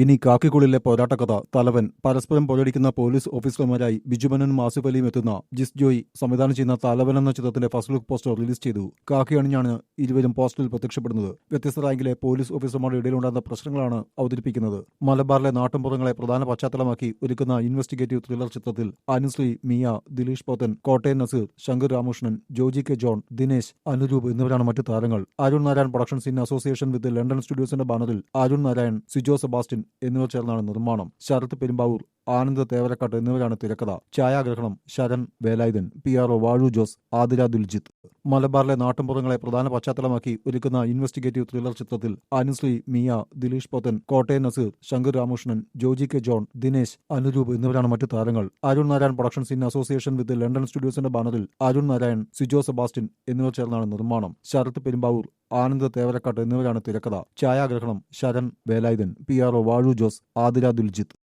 ഇനി കാക്കിക്കുള്ളിലെ പോരാട്ടക്കഥ തലവൻ പരസ്പരം പോരടിക്കുന്ന പോലീസ് ഓഫീസർമാരായി ബിജുമനും ആസിഫ് അലിയും എത്തുന്ന ജിസ് ജോയി സംവിധാനം ചെയ്യുന്ന തലവൻ എന്ന ചിത്രത്തിന്റെ ഫസ്റ്റ് ലുക്ക് പോസ്റ്റർ റിലീസ് ചെയ്തു. കാക്കി അണിഞ്ഞാണ് ഇരുവരും പോസ്റ്ററിൽ പ്രത്യക്ഷപ്പെടുന്നത്. വ്യത്യസ്ത റാങ്കിലെ പോലീസ് ഓഫീസർമാരുടെ ഇടയിലുണ്ടാകുന്ന പ്രശ്നങ്ങളാണ് അവതരിപ്പിക്കുന്നത്. മലബാറിലെ നാട്ടുംപുറങ്ങളെ പ്രധാന പശ്ചാത്തലമാക്കി ഒരുക്കുന്ന ഇൻവെസ്റ്റിഗേറ്റീവ് ത്രില്ലർ ചിത്രത്തിൽ അനുശ്രീ മിയ ദിലീഷ് പോത്തൻ കോട്ടയം നസീർ ശങ്കർ രാമകൃഷ്ണൻ ജോജി കെ ജോൺ ദിനേശ് അനുരൂപ് എന്നിവരാണ് മറ്റു താരങ്ങൾ. Arun Narayan productions in association with London സ്റ്റുഡിയോസിന്റെ ബാനറിൽ അരുൺ നാരായൺ സിജോ സെബാസ്റ്റ്യൻ എന്നിവർ ചേർന്നാണ് നിർമ്മാണം. ശരത് പെരുമ്പാവൂർ ആനന്ദ് തേവരക്കാട്ട് എന്നിവരാണ് തിരക്കഥ. ഛായാഗ്രഹണം Sharan Velayudhan P R O Vazhoor Jose Athira Duljith. മലബാറിലെ നാട്ടുംപുറങ്ങളെ പ്രധാന പശ്ചാത്തലമാക്കി ഒരുക്കുന്ന ഇൻവെസ്റ്റിഗേറ്റീവ് ത്രില്ലർ ചിത്രത്തിൽ അനുശ്രീ മിയ ദിലീഷ് പോത്തൻ കോട്ടയം നസീർ ശങ്കർ രാമകൃഷ്ണൻ ജോജി കെ ജോൺ ദിനേശ് അനുരൂപ് എന്നിവരാണ് മറ്റു താരങ്ങൾ. Arun Narayan productions in association with London സ്റ്റുഡിയോസിന്റെ ബാനറിൽ അരുൺ നാരായൺ സിജോ സെബാസ്റ്റ്യൻ എന്നിവർ ചേർന്നാണ് നിർമ്മാണം. ശരത് പെരുമ്പാവൂർ ആനന്ദ് തേവരക്കാട്ട് എന്നിവരാണ് തിരക്കഥ. ഛായാഗ്രഹണം Sharan Velayudhan P R O Vazhoor Jose Athira Duljith.